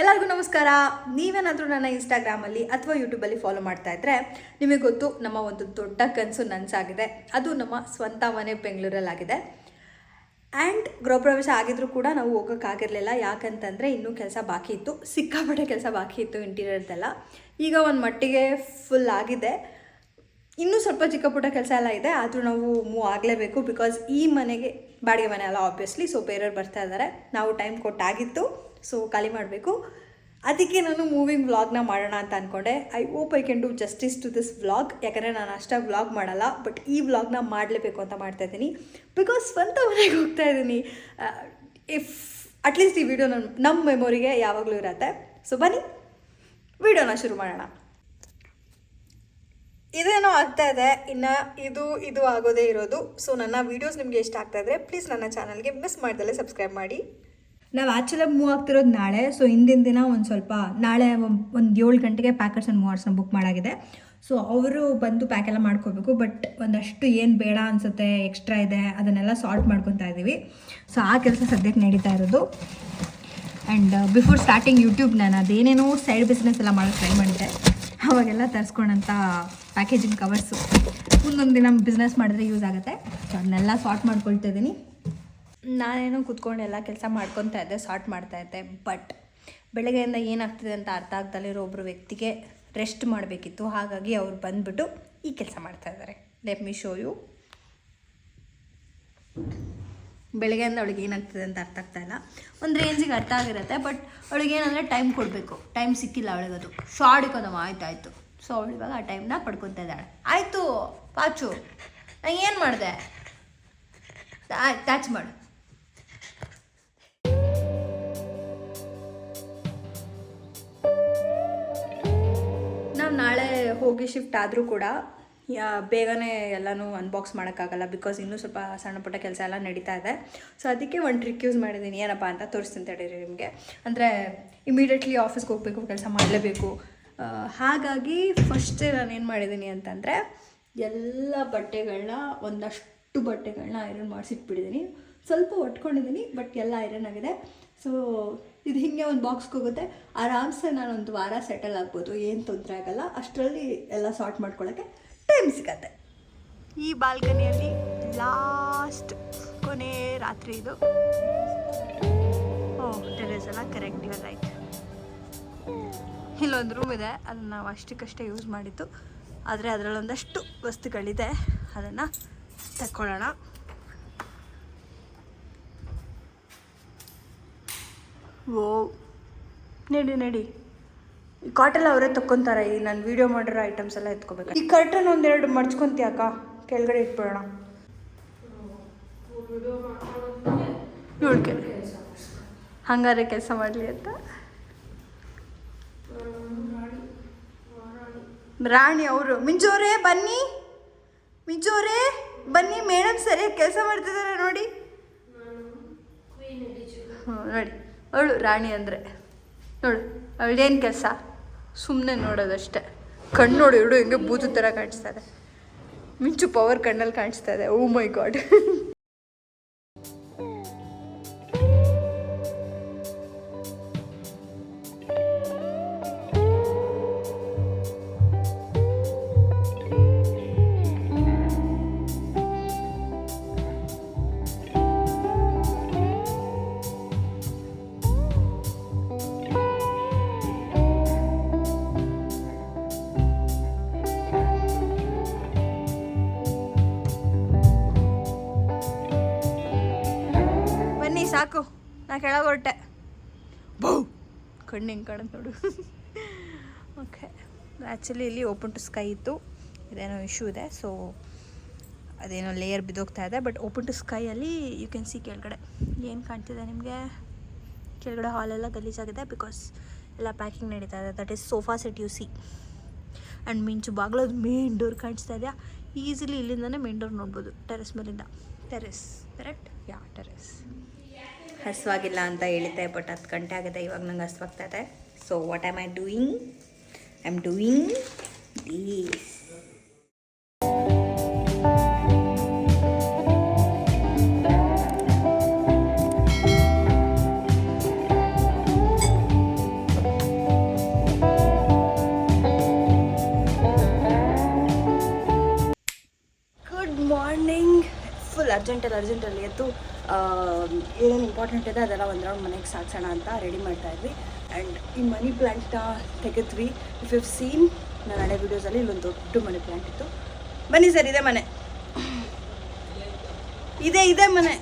ಎಲ್ಲರಿಗೂ ನಮಸ್ಕಾರ. ನೀವೇನಾದರೂ ನನ್ನ ಇನ್ಸ್ಟಾಗ್ರಾಮಲ್ಲಿ ಅಥವಾ ಯೂಟ್ಯೂಬಲ್ಲಿ ಫಾಲೋ ಮಾಡ್ತಾ ಇದ್ರೆ ನಿಮಗೆ ಗೊತ್ತು ನಮ್ಮ ಒಂದು ದೊಡ್ಡ ಕನಸು ನನಸಾಗಿದೆ. ಅದು ನಮ್ಮ ಸ್ವಂತ ಮನೆ ಬೆಂಗಳೂರಲ್ಲಾಗಿದೆ. ಆ್ಯಂಡ್ ಗೃಹಪ್ರವೇಶ ಆಗಿದ್ರೂ ಕೂಡ ನಾವು ಹೋಗೋಕ್ಕಾಗಿರಲಿಲ್ಲ ಯಾಕಂತಂದರೆ ಇನ್ನೂ ಕೆಲಸ ಬಾಕಿ ಇತ್ತು. ಸಿಕ್ಕಾಪಟ್ಟೆ ಕೆಲಸ ಬಾಕಿ ಇತ್ತು ಇಂಟೀರಿಯರ್ದೆಲ್ಲ. ಈಗ ಒಂದು ಮಟ್ಟಿಗೆ ಫುಲ್ ಆಗಿದೆ. ಇನ್ನೂ ಸ್ವಲ್ಪ ಚಿಕ್ಕ ಪುಟ್ಟ ಕೆಲಸ ಎಲ್ಲ ಇದೆ. ಆದರೂ ನಾವು ಮೂವ್ ಆಗಲೇಬೇಕು ಬಿಕಾಸ್ ಈ ಮನೆಗೆ, ಬಾಡಿಗೆ ಮನೆ ಅಲ್ಲ ಆಬ್ವಿಯಸ್ಲಿ ಸೊ ಬೇರೆಯವ್ರು ಬರ್ತಾ ಇದ್ದಾರೆ ನಾವು ಟೈಮ್ ಕೊಟ್ಟಾಗಿತ್ತು. ಸೊ ಖಾಲಿ ಮಾಡಬೇಕು. ಅದಕ್ಕೆ ನಾನು ಮೂವಿಂಗ್ ವ್ಲಾಗ್ನ ಮಾಡೋಣ ಅಂತ ಅಂದ್ಕೊಂಡೆ I hope I can do justice to this vlog ಯಾಕಂದರೆ ನಾನು ಅಷ್ಟಾಗಿ ವ್ಲಾಗ್ ಮಾಡಲ್ಲ ಬಟ್ ಈ ವ್ಲಾಗ್ನ ಮಾಡಲೇಬೇಕು ಅಂತ ಮಾಡ್ತಾ ಇದ್ದೀನಿ. ಬಿಕಾಸ್ ಸ್ವಂತ ಮನೆಗೆ ಹೋಗ್ತಾ ಇದ್ದೀನಿ. ಇಫ್ ಅಟ್ಲೀಸ್ಟ್ ಈ ವಿಡಿಯೋ ನನ್ನ ನಮ್ಮ ಮೆಮೊರಿಗೆ ಯಾವಾಗಲೂ ಇರತ್ತೆ. ಸೊ ಬನ್ನಿ. ವಿಡಿಯೋನ ಶುರು ಮಾಡೋಣ. ಇದೇನೋ ಆಗ್ತಾ ಇದೆ. ಇನ್ನು ಇದು ಇದು ಆಗೋದೇ ಇರೋದು. ಸೊ ನನ್ನ ವೀಡಿಯೋಸ್ ನಿಮಗೆ ಇಷ್ಟ ಆಗ್ತಾ ಇದ್ರೆ ಪ್ಲೀಸ್ ನನ್ನ ಚಾನಲ್ಗೆ ಮಿಸ್ ಮಾಡ್ದಲ್ಲೇ ಸಬ್ಸ್ಕ್ರೈಬ್ ಮಾಡಿ. ನಾವು ಆ್ಯಕ್ಚುಲಿ ಮೂವ್ ಆಗ್ತಿರೋದು ನಾಳೆ. ಸೊ ಹಿಂದಿನ ದಿನ ಒಂದು ಸ್ವಲ್ಪ ನಾಳೆ ಒಂದು ಏಳು ಗಂಟೆಗೆ ಪ್ಯಾಕರ್ಸ್ ಆ್ಯಂಡ್ ಮೂವರ್ಸ್ನ ಬುಕ್ ಮಾಡಾಗಿದೆ. ಸೊ ಅವರು ಬಂದು ಪ್ಯಾಕೆಲ್ಲ ಮಾಡ್ಕೋಬೇಕು ಬಟ್ ಒಂದಷ್ಟು ಏನು ಬೇಡ ಅನಿಸುತ್ತೆ ಎಕ್ಸ್ಟ್ರಾ ಇದೆ, ಅದನ್ನೆಲ್ಲ ಸಾಲ್ಟ್ ಮಾಡ್ಕೊತಾ ಇದ್ದೀವಿ ಸೊ ಆ ಕೆಲಸ ಸದ್ಯಕ್ಕೆ ನಡೀತಾ ಇರೋದು. ಆ್ಯಂಡ್ ಬಿಫೋರ್ ಸ್ಟಾರ್ಟಿಂಗ್ ಯೂಟ್ಯೂಬ್ ನಾನು ಅದೇನೇನೋ ಸೈಡ್ ಬಿಸ್ನೆಸ್ ಎಲ್ಲ ಮಾಡೋಕ್ಕೆ ಟ್ರೈ ಮಾಡಿದ್ದೆ. ಅವಾಗೆಲ್ಲ ತರಿಸ್ಕೊಂಡಂಥ ಪ್ಯಾಕೇಜಿಂಗ್ ಕವರ್ಸು ಮುಂದೊಂದು ದಿನ ಬಿಸ್ನೆಸ್ ಮಾಡಿದ್ರೆ ಯೂಸ್ ಆಗುತ್ತೆ. ಸೊ ಅದನ್ನೆಲ್ಲ ಸಾರ್ಟ್ ಮಾಡ್ಕೊಳ್ತಾ ಇದ್ದೀನಿ ನಾನೇನೋ ಕೂತ್ಕೊಂಡು ಎಲ್ಲ ಕೆಲಸ ಮಾಡ್ಕೊತಾ ಇದ್ದೆ ಸಾರ್ಟ್ ಮಾಡ್ತಾ ಇದ್ದೆ. ಬಟ್ ಬೆಳಗ್ಗೆಯಿಂದ ಏನಾಗ್ತಿದೆ ಅಂತ ಅರ್ಥ ಆಗ್ದಲ್ಲಿರೋ ಒಬ್ಬರು ವ್ಯಕ್ತಿಗೆ ರೆಸ್ಟ್ ಮಾಡಬೇಕಿತ್ತು. ಹಾಗಾಗಿ ಅವ್ರು ಬಂದುಬಿಟ್ಟು ಈ ಕೆಲಸ ಮಾಡ್ತಾ ಇದ್ದಾರೆ. ಲೆಟ್ ಮಿ ಶೋ ಯು ಬೆಳಗ್ಗೆಯಿಂದ ಅವಳಿಗೆ ಏನಾಗ್ತದೆ ಅಂತ ಅರ್ಥ ಆಗ್ತಾ ಇಲ್ಲ. ಒಂದು ರೇಂಜಿಗೆ ಅರ್ಥ ಆಗಿರುತ್ತೆ ಬಟ್ ಅವಳಿಗೆ ಏನಂದರೆ ಟೈಮ್ ಕೊಡಬೇಕು. ಟೈಮ್ ಸಿಕ್ಕಿಲ್ಲ ಅವಳಿಗದು ಶಾರ್ಟ್ ಇಕ್ಕೋದಮ್ಮ ಆಯ್ತು ಆಯಿತು ಸೊ ಅವಳು ಇವಾಗ ಆ ಟೈಮ್ನ ಪಡ್ಕೊತಾ ಇದ್ದಾಳೆ. ಆಯಿತು, ಪಾಚು. ನಾನು ಏನು ಮಾಡಿದೆ? ಟ್ಯಾಚ್ ಮಾಡು. ಹೋಗಿ ಶಿಫ್ಟ್ ಆದರೂ ಕೂಡ, ಯಾ, ಬೇಗನೆ ಎಲ್ಲನೂ ಅನ್ಬಾಕ್ಸ್ ಮಾಡೋಕ್ಕಾಗಲ್ಲ ಬಿಕಾಸ್ ಇನ್ನೂ ಸ್ವಲ್ಪ ಸಣ್ಣ ಪುಟ್ಟ ಕೆಲಸ ಎಲ್ಲ ನಡೀತಾ ಇದೆ. ಸೊ ಅದಕ್ಕೆ ಒಂದು ಟ್ರಿಕ್ ಯೂಸ್ ಮಾಡಿದ್ದೀನಿ ಏನಪ್ಪ ಅಂತ ತೋರಿಸ್ತೀನಿ ತಡೀರಿ ನಿಮಗೆ. ಅಂದರೆ ಇಮಿಡಿಯೇಟ್ಲಿ ಆಫೀಸ್ಗೆ ಹೋಗಬೇಕು, ಕೆಲಸ ಮಾಡಲೇಬೇಕು. ಹಾಗಾಗಿ ಫಸ್ಟ್ ನಾನು ಏನು ಮಾಡಿದ್ದೀನಿ ಅಂತಂದರೆ, ಎಲ್ಲ ಬಟ್ಟೆಗಳನ್ನ ಒಂದಷ್ಟು ಬಟ್ಟೆಗಳನ್ನ ಐರನ್ ಮಾಡಿಸಿಟ್ಬಿಟ್ಟಿದ್ದೀನಿ ಸ್ವಲ್ಪ ಒಟ್ಕೊಂಡಿದ್ದೀನಿ ಬಟ್ ಎಲ್ಲ ಐರನ್ ಆಗಿದೆ. ಸೊ ಇದು ಹೀಗೆ ಒಂದು ಬಾಕ್ಸ್ಗೆ ಹೋಗುತ್ತೆ. ಆರಾಮ್ಸೆ ನಾನು ಒಂದು ವಾರ ಸೆಟಲ್ ಆಗ್ಬೋದು. ಏನು ತೊಂದರೆ ಆಗಲ್ಲ. ಅಷ್ಟರಲ್ಲಿ ಎಲ್ಲ ಸಾರ್ಟ್ ಮಾಡ್ಕೊಳ್ಳೋಕ್ಕೆ ಟೈಮ್ ಸಿಗತ್ತೆ. ಈ ಬಾಲ್ಕನಿಯಲ್ಲಿ ಲಾಸ್ಟ್ ಕೊನೆ ರಾತ್ರಿ ಇದು. ಓ ಟೆರೇಸ್ ಎಲ್ಲ ಕರೆಕ್ಟ್ ಇವಾಗ ರೈಟ್ ಇಲ್ಲೊಂದು ರೂಮ್ ಇದೆ. ಅದನ್ನು ನಾವು ಅಷ್ಟಕ್ಕಷ್ಟೇ ಯೂಸ್ ಮಾಡಿದ್ದು. ಆದರೆ ಅದರಲ್ಲೊಂದಷ್ಟು ವಸ್ತುಗಳಿದೆ. ಅದನ್ನು ತಕ್ಕೊಳ್ಳೋಣ. ಓ, ನಡಿ ನಡಿ. ಈ ಕಾಟೆಲ್ಲ ಅವರೇ ತಕ್ಕೊಂತಾರೆ, ಈ ನಾನು ವಿಡಿಯೋ ಮಾಡಿರೋ ಐಟಮ್ಸ್ ಎಲ್ಲ ಎತ್ಕೋಬೇಕು. ಈ ಕರ್ಟನ್ ಒಂದೆರಡು ಮಡ್ಚ್ಕೊಂತೀಯಕ್ಕ ಕೆಳಗಡೆ ಇಟ್ಬಿಡೋಣ. ಇವಳಿಗೆ ಹಂಗಾರೆ ಕೆಲಸ ಮಾಡಲಿ ಅಂತ. ರಾಣಿ ಅವರು ಮಿಂಚೋರೇ ಬನ್ನಿ. ಮಿಂಚೋರೇ ಬನ್ನಿ, ಮೇಡಮ್ ಸರಿಯಾಗಿ ಕೆಲಸ ಮಾಡ್ತಿದ್ದಾರೆ ನೋಡಿ. ನೋಡಿ. ಅವಳು ರಾಣಿ ಅಂದರೆ. ನೋಡು, ಅವಳೇನು ಕೆಲಸ? ಸುಮ್ಮನೆ ನೋಡೋದಷ್ಟೇ. ಕಣ್ಣು ನೋಡು ಇಡು ಹಿಂಗೆ ಬೂತು ಥರ ಕಾಣಿಸ್ತಾ ಇದೆ. ಮಿಂಚು ಪವರ್ ಕಣ್ಣಲ್ಲಿ ಕಾಣಿಸ್ತಾ ಇದೆ. ಓ ಮೈ ಗಾಡ್ ಕೆಳಗೆ ಹೊರಟೆ ಬೌ! ಕಣ್ಣು ಹೆಂಗೆ ಕಾಣುತ್ತೆ ನೋಡು. ಓಕೆ. ಆ್ಯಕ್ಚುಲಿ ಇಲ್ಲಿ ಓಪನ್ ಟು ಸ್ಕೈ ಇತ್ತು. ಇದೇನೋ ಇಶ್ಯೂ ಇದೆ. ಸೊ ಅದೇನೋ ಲೇಯರ್ ಬಿದ್ದೋಗ್ತಾ ಇದೆ. ಬಟ್ ಓಪನ್ ಟು ಸ್ಕೈಯಲ್ಲಿ ಯು ಕ್ಯಾನ್ ಸಿ ಕೆಳಗಡೆ. ಏನು ಕಾಣ್ತಿದೆ ನಿಮಗೆ? ಕೆಳಗಡೆ ಹಾಲೆಲ್ಲ ಗಲೀಜಾಗಿದೆ ಬಿಕಾಸ್ ಎಲ್ಲ ಪ್ಯಾಕಿಂಗ್ ನಡೀತಾ ಇದೆ. That is sofa set you see and Minchu ಬಾಗ್ಲದ main door ಕಾಣಿಸ್ತಾ ಇದೆಯಾ? ಈಸಿಲಿ ಇಲ್ಲಿಂದನೇ ಮೇನ್ ಡೋರ್ ನೋಡ್ಬೋದು. ಟೆರೆಸ್ ಮೇಲಿಂದ. ಟೆರೆಸ್ ಕರೆಕ್ಟ್ ಯಾ ಟೆರೆಸ್ ಹಸುವಾಗಿಲ್ಲ ಅಂತ ಹೇಳಿದ್ದೆ ಬಟ್ ಹತ್ತು ಗಂಟೆ ಆಗಿದೆ, ಇವಾಗ ನಂಗೆ ಹಸುವಾಗ್ತದೆ so what am I doing I am doing these full ಅರ್ಜೆಂಟಲ್ಲಿ ಅರ್ಜೆಂಟಲ್ಲಿ ಎದ್ದು ಏನೇನು ಇಂಪಾರ್ಟೆಂಟ್ ಇದೆ ಅದೆಲ್ಲ ಒಂದು ರೌಂಡ್ ಮನೆಗೆ ಸಾಗಿಸೋಣ ಅಂತ ರೆಡಿ ಮಾಡ್ತಾ ಇದ್ವಿ. ಆ್ಯಂಡ್ ಈ ಮನಿ ಪ್ಲ್ಯಾಂಟ್ನ ತೆಗೆದ್ವಿ. ಇಫ್ ಯು ಸೀನ್ ನನ್ನ ಹಳೆ ವೀಡಿಯೋಸಲ್ಲಿ ಇಲ್ಲೊಂದು ದೊಡ್ಡ ಮನಿ ಪ್ಲ್ಯಾಂಟ್ ಇತ್ತು. ಬನ್ನಿ ಸರ್ ಇದೆ ಮನೆ. ಇದೆ ಇದೆ ಮನೆ.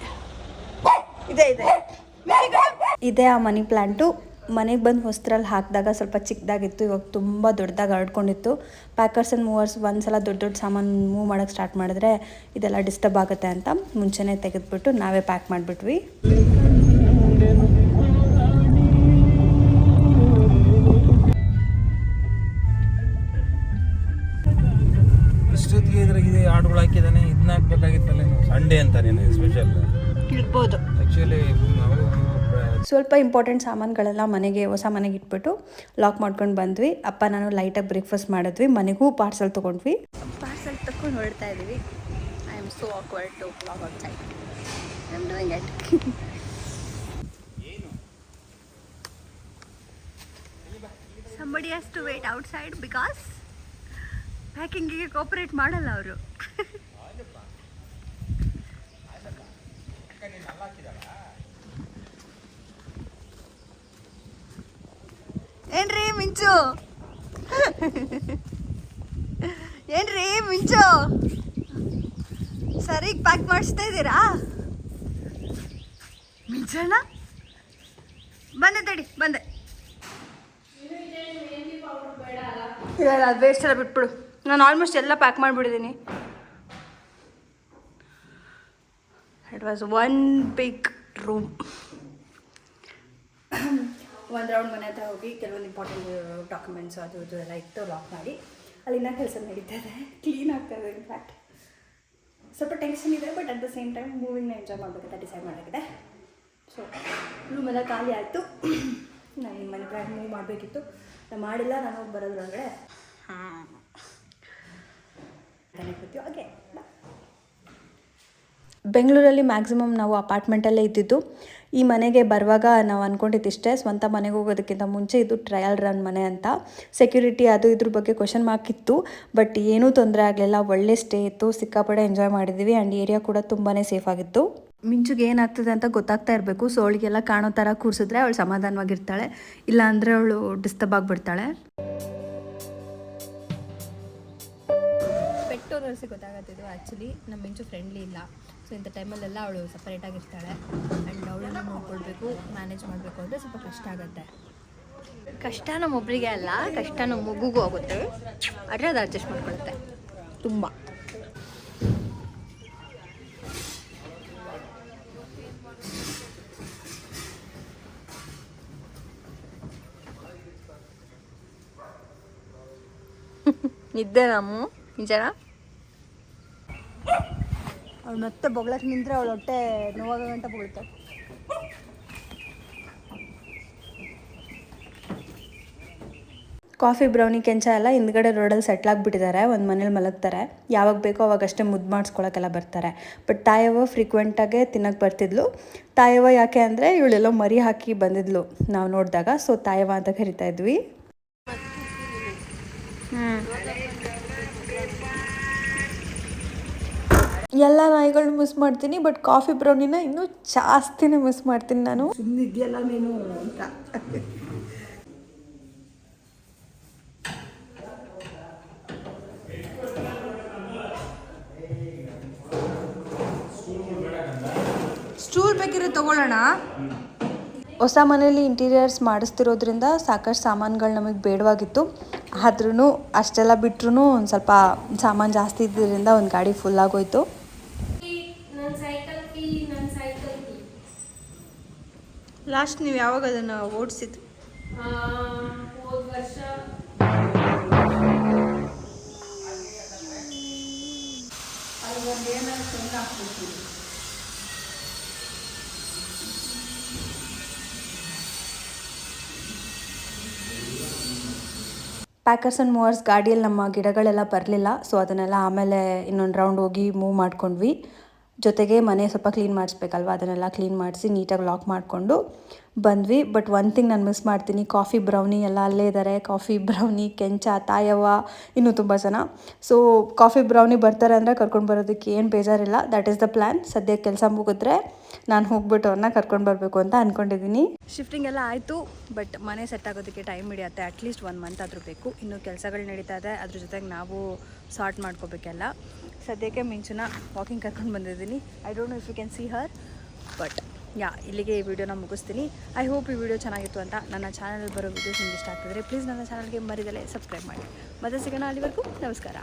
ಇದೆ ಇದೆ. ಇದೆ ಆ ಮನಿ ಪ್ಲ್ಯಾಂಟು ಮನೆಗೆ ಬಂದು ಹೊಸ್ತ್ರಲ್ಲಿ ಹಾಕಿದಾಗ ಸ್ವಲ್ಪ ಚಿಕ್ಕದಾಗಿತ್ತು ಇವಾಗ ತುಂಬ ದೊಡ್ಡದಾಗಿ ಹರಡ್ಕೊಂಡಿತ್ತು ಪ್ಯಾಕರ್ಸ್ ಆ್ಯಂಡ್ ಮೂವರ್ಸ್ ಒಂದು ಸಲ ದೊಡ್ಡ ದೊಡ್ಡ ಸಾಮಾನು ಮೂವ್ ಮಾಡೋಕ್ಕೆ ಸ್ಟಾರ್ಟ್ ಮಾಡಿದ್ರೆ ಇದೆಲ್ಲ ಡಿಸ್ಟರ್ಬ್ ಆಗುತ್ತೆ ಅಂತ ಮುಂಚೆನೇ ತೆಗೆದುಬಿಟ್ಟು ನಾವೇ ಪ್ಯಾಕ್ ಮಾಡಿಬಿಟ್ವಿ. ಸ್ವಲ್ಪ ಇಂಪಾರ್ಟೆಂಟ್ ಸಾಮಾನುಗಳೆಲ್ಲ ಮನೆಗೆ ಹೊಸ ಮನೆಗೆ ಇಟ್ಬಿಟ್ಟು ಲಾಕ್ ಮಾಡ್ಕೊಂಡು ಬಂದ್ವಿ. ಅಪ್ಪ ನಾನು ಲೈಟಾಗಿ ಬ್ರೇಕ್ಫಾಸ್ಟ್ ಮಾಡಿದ್ವಿ. ಮನೆಗೂ ಪಾರ್ಸಲ್ ತೊಗೊಂಡ್ವಿ. ಪಾರ್ಸಲ್ ತಗೊಂಡು ಹೊರಡ್ತಾ ಇದ್ದೀವಿ I am so awkward to vlog outside I am doing it somebody has to wait outside because ಪ್ಯಾಕಿಂಗಿಗೆ cooperate ಮಾಡಲ್ಲ ಅವರು. ಏನ್ರಿ ಮಿಂಚು? ಏನ್ರಿ ಮಿಂಚು? ಸರಿಗೆ ಪ್ಯಾಕ್ ಮಾಡಿಸ್ತಾ ಇದ್ದೀರಾ? ಮಿಂಚಣ್ಣ? ಬಂದೆ ತಡಿ, ಬಂದೆ. ಇಲ್ಲ ಅದು ವೇಸ್ಟ್ ಎಲ್ಲ ಬಿಟ್ಬಿಡು. ನಾನು ಆಲ್ಮೋಸ್ಟ್ ಎಲ್ಲ pack ಮಾಡಿಬಿಟ್ಟಿದ್ದೀನಿ. It was one big room ಒಂದು ರೌಂಡ್ ಮನೆ ಹತ್ರ ಹೋಗಿ ಕೆಲವೊಂದು ಇಂಪಾರ್ಟೆಂಟ್ ಡಾಕ್ಯುಮೆಂಟ್ಸ್ ಅದು ಇದು ಎಲ್ಲ ಇಟ್ಟು ಲಾಕ್ ಮಾಡಿ. ಅಲ್ಲಿನ ಕೆಲಸ ನಡೀತಾ ಇದೆ. ಕ್ಲೀನ್ ಆಗ್ತಾ ಇದೆ ಇನ್ಫ್ಯಾಕ್ಟ್ ಸ್ವಲ್ಪ ಟೆನ್ಷನ್ ಇದೆ but at the same time ಮೂವಿಂಗ್ನ enjoy ಮಾಡಬೇಕಂತ ಡಿಸೈಡ್ ಮಾಡಿದೆ ಸೊ ರೂಮ್ ಎಲ್ಲ ಖಾಲಿ ಆಯಿತು. ನಾನು ಮನೆ ಪ್ರಯಾಣ ಮೂವ್ ಮಾಡಬೇಕಿತ್ತು. ನಾನು ಮಾಡಿಲ್ಲ, ನಾನು ಹೋಗಿ ಬರೋದ್ರೊಳಗಡೆ ಹಾಂ ಓಕೆ ಬೆಂಗಳೂರಲ್ಲಿ ಮ್ಯಾಕ್ಸಿಮಮ್ ನಾವು ಅಪಾರ್ಟ್ಮೆಂಟಲ್ಲೇ ಇದ್ದಿದ್ದು. ಈ ಮನೆಗೆ ಬರುವಾಗ ನಾವು ಅಂದ್ಕೊಂಡಿದ್ದಿಷ್ಟೇ ಸ್ವಂತ ಮನೆಗೆ ಹೋಗೋದಕ್ಕಿಂತ ಮುಂಚೆ ಇದು ಟ್ರಯಲ್ ರನ್ ಮನೆ ಅಂತ. ಸೆಕ್ಯೂರಿಟಿ ಅದು ಇದ್ರ ಬಗ್ಗೆ ಕ್ವಶನ್ ಮಾರ್ಕ್ ಇತ್ತು. ಬಟ್ ಏನೂ ತೊಂದರೆ ಆಗಲಿಲ್ಲ. ಒಳ್ಳೆ ಸ್ಟೇ ಇತ್ತು. ಸಿಕ್ಕಾಪಡೆ ಎಂಜಾಯ್ ಮಾಡಿದ್ವಿ. ಆ್ಯಂಡ್ ಏರಿಯಾ ಕೂಡ ತುಂಬಾ ಸೇಫ್ ಆಗಿತ್ತು. ಮಿಂಚುಗೆ ಏನಾಗ್ತದೆ ಅಂತ ಗೊತ್ತಾಗ್ತಾ ಇರಬೇಕು. ಸೊ ಅವಳಿಗೆಲ್ಲ ಕಾಣೋ ಥರ ಕೂರಿಸಿದ್ರೆ ಅವಳು ಸಮಾಧಾನವಾಗಿರ್ತಾಳೆ. ಇಲ್ಲ ಅಂದರೆ ಅವಳು ಡಿಸ್ಟರ್ಬ್ ಆಗಿಬಿಡ್ತಾಳೆ. ಪೆಟ್ ಓನರ್ಸಿಗೆ ಗೊತ್ತಾಗತ್ತಿದ್ದು ಆ್ಯಕ್ಚುಲಿ ನಮ್ಮ ಮಿಂಚು ಫ್ರೆಂಡ್ಲಿ ಇಲ್ಲ. ಸೊ ಇಂಥ ಟೈಮಲ್ಲೆಲ್ಲ ಅವಳು ಸಪ್ರೇಟಾಗಿರ್ತಾಳೆ ನೋಡ್ಕೊಳ್ಬೇಕು ಮ್ಯಾನೇಜ್ ಮಾಡಬೇಕು ಅಂದರೆ ಸ್ವಲ್ಪ ಕಷ್ಟ ಆಗುತ್ತೆ. ಕಷ್ಟ ನಮ್ಮೊಬ್ಬರಿಗೆ ಅಲ್ಲ ಕಷ್ಟ ನಮ್ಮ ಮಗುಗೂ ಆಗುತ್ತೆ. ಆದರೆ ಅದು ಅಡ್ಜಸ್ಟ್ ಮಾಡ್ಕೊಳುತ್ತೆ. ತುಂಬ. ನಿದ್ದೆ ನಮ್ಮ ನಿಜನ? ಅವಳು ಮತ್ತೆ ಬೊಗಳಕ್ಕೆ ನಿಂತರೆ ಅವಳು ಹೊಟ್ಟೆ ನೋವಾಗ ಗಂಟೆ ಬೊಗಳ್ತಾಳೆ ಕಾಫಿ, ಬ್ರೌನಿ, ಕೆಂಚ ಎಲ್ಲ ಹಿಂದ್ಗಡೆ ರೋಡಲ್ಲಿ ಸೆಟ್ಲ್ ಆಗಿಬಿಟ್ಟಿದ್ದಾರೆ ಒಂದು ಮನೇಲಿ ಮಲಗ್ತಾರೆ. ಯಾವಾಗ ಬೇಕೋ ಅವಾಗಷ್ಟೇ ಮುದ್ದು ಮಾಡಿಸ್ಕೊಳಕ್ಕೆಲ್ಲ ಬರ್ತಾರೆ. ಬಟ್ ತಾಯವ್ವ ಫ್ರೀಕ್ವೆಂಟಾಗೆ ತಿನ್ನಕ್ಕೆ ಬರ್ತಿದ್ಲು. ತಾಯವ್ವ ಯಾಕೆ ಅಂದರೆ ಇವಳೆಲ್ಲೋ ಮರಿ ಹಾಕಿ ಬಂದಿದ್ಲು ನಾವು ನೋಡಿದಾಗ. ಸೊ ತಾಯವ್ವ ಅಂತ ಕರಿತಾ ಇದ್ವಿ. ಎಲ್ಲ ನಾಯಿಗಳನ್ನ ಮಿಸ್ ಮಾಡ್ತೀನಿ ಬಟ್ ಕಾಫಿ, ಬ್ರೌನಿನ ಇನ್ನೂ ಜಾಸ್ತಿನೇ ಮಿಸ್ ಮಾಡ್ತೀನಿ ನಾನು. ಬೇಕಿದ್ರೆ ತಗೊಳ್ಳೋಣ. ಹೊಸ ಮನೇಲಿ ಇಂಟೀರಿಯರ್ಸ್ ಮಾಡಿಸ್ತಿರೋದ್ರಿಂದ ಸಾಕಷ್ಟು ಸಾಮಾನುಗಳು ನಮಗೆ ಬೇಡವಾಗಿತ್ತು. ಆದ್ರೂ ಅಷ್ಟೆಲ್ಲ ಬಿಟ್ರೂ ಒಂದು ಸ್ವಲ್ಪ ಸಾಮಾನು ಜಾಸ್ತಿ ಇದ್ದಿದ್ದರಿಂದ ಒಂದು ಗಾಡಿ ಫುಲ್ ಆಗೋಯ್ತು. ನನ್ನ ಸೈಕಲ್ ಕೀ ನನ್ನ ಸೈಕಲ್ ಕೀ ಲಾಸ್ಟ್ ನೀವು ಯಾವಾಗ ಅದನ್ನು ಓಡಿಸಿದ್ದು ವರ್ಷ. ಪ್ಯಾಕರ್ಸ್ ಆ್ಯಂಡ್ ಮೂವರ್ಸ್ ಗಾಡಿಯಲ್ಲಿ ನಮ್ಮ ಗಿಡಗಳೆಲ್ಲ ಬರಲಿಲ್ಲ ಸೊ ಅದನ್ನೆಲ್ಲ ಆಮೇಲೆ ಇನ್ನೊಂದು ರೌಂಡ್ ಹೋಗಿ ಮೂವ್ ಮಾಡ್ಕೊಂಡ್ವಿ. ಜೊತೆಗೆ ಮನೆ ಸ್ವಲ್ಪ ಕ್ಲೀನ್ ಮಾಡಿಸ್ಬೇಕಲ್ವ, ಅದನ್ನೆಲ್ಲ ಕ್ಲೀನ್ ಮಾಡಿಸಿ ನೀಟಾಗಿ ಲಾಕ್ ಮಾಡಿಕೊಂಡು ಬಂದ್ವಿ. ಬಟ್ ಒನ್ ಥಿಂಗ್ ನಾನು ಮಿಸ್ ಮಾಡ್ತೀನಿ ಕಾಫಿ ಬ್ರೌನಿ ಎಲ್ಲ ಅಲ್ಲೇ ಇದ್ದಾರೆ ಕಾಫಿ ಬ್ರೌನಿ ಕೆಂಚ, ತಾಯವ್ವ, ಇನ್ನೂ ತುಂಬ ಜನ. ಸೊ ಕಾಫಿ ಬ್ರೌನಿ ಬರ್ತಾರೆ ಅಂದರೆ ಕರ್ಕೊಂಡು ಬರೋದಕ್ಕೆ ಏನು ಬೇಜಾರಿಲ್ಲ. ದ್ಯಾಟ್ ಈಸ್ ದ ಪ್ಲ್ಯಾನ್ ಸದ್ಯಕ್ಕೆ ಕೆಲಸ ಮುಗಿದ್ರೆ ನಾನು ಹೋಗ್ಬಿಟ್ಟು ಅವ್ರನ್ನ ಕರ್ಕೊಂಡು ಬರಬೇಕು ಅಂತ ಅಂದ್ಕೊಂಡಿದ್ದೀನಿ ಶಿಫ್ಟಿಂಗ್ ಎಲ್ಲ ಆಯಿತು ಬಟ್ ಮನೆ ಸೆಟ್ ಆಗೋದಕ್ಕೆ ಟೈಮ್ ಹಿಡಿಯುತ್ತೆ. ಅಟ್ಲೀಸ್ಟ್ ಒನ್ ಮಂತ್ ಆದರೂ ಬೇಕು. ಇನ್ನು ಕೆಲಸಗಳು ನಡೀತಾ ಇದೆ. ಅದ್ರ ಜೊತೆಗೆ ನಾವು ಸಾರ್ಟ್ ಮಾಡ್ಕೋಬೇಕೆಲ್ಲ. ಸದ್ಯಕ್ಕೆ ಮಿಂಚುನ ವಾಕಿಂಗ್ ಕರ್ಕೊಂಡು ಬಂದಿದ್ದೀನಿ. I don't know if you can see her but yeah, ಇಲ್ಲಿಗೆ ಈ ವಿಡಿಯೋನ ಮುಗಿಸ್ತೀನಿ. ಐ ಹೋಪ್ ಈ ವಿಡಿಯೋ ಚೆನ್ನಾಗಿತ್ತು ಅಂತ ನನ್ನ ಚಾನಲ್ ಬರೋ ವಿಡಿಯೋಸ್ ನಿಮ್ಗೆ ಇಷ್ಟ ಆಗ್ತಿದ್ರೆ ಪ್ಲೀಸ್ ನನ್ನ ಚಾನಲ್ಗೆ ಮರಿದಲೇ ಸಬ್ಸ್ಕ್ರೈಬ್ ಮಾಡಿ. ಮತ್ತೆ ಸಿಗೋಣ ಅಲ್ಲಿವರೆಗೂ. ನಮಸ್ಕಾರ.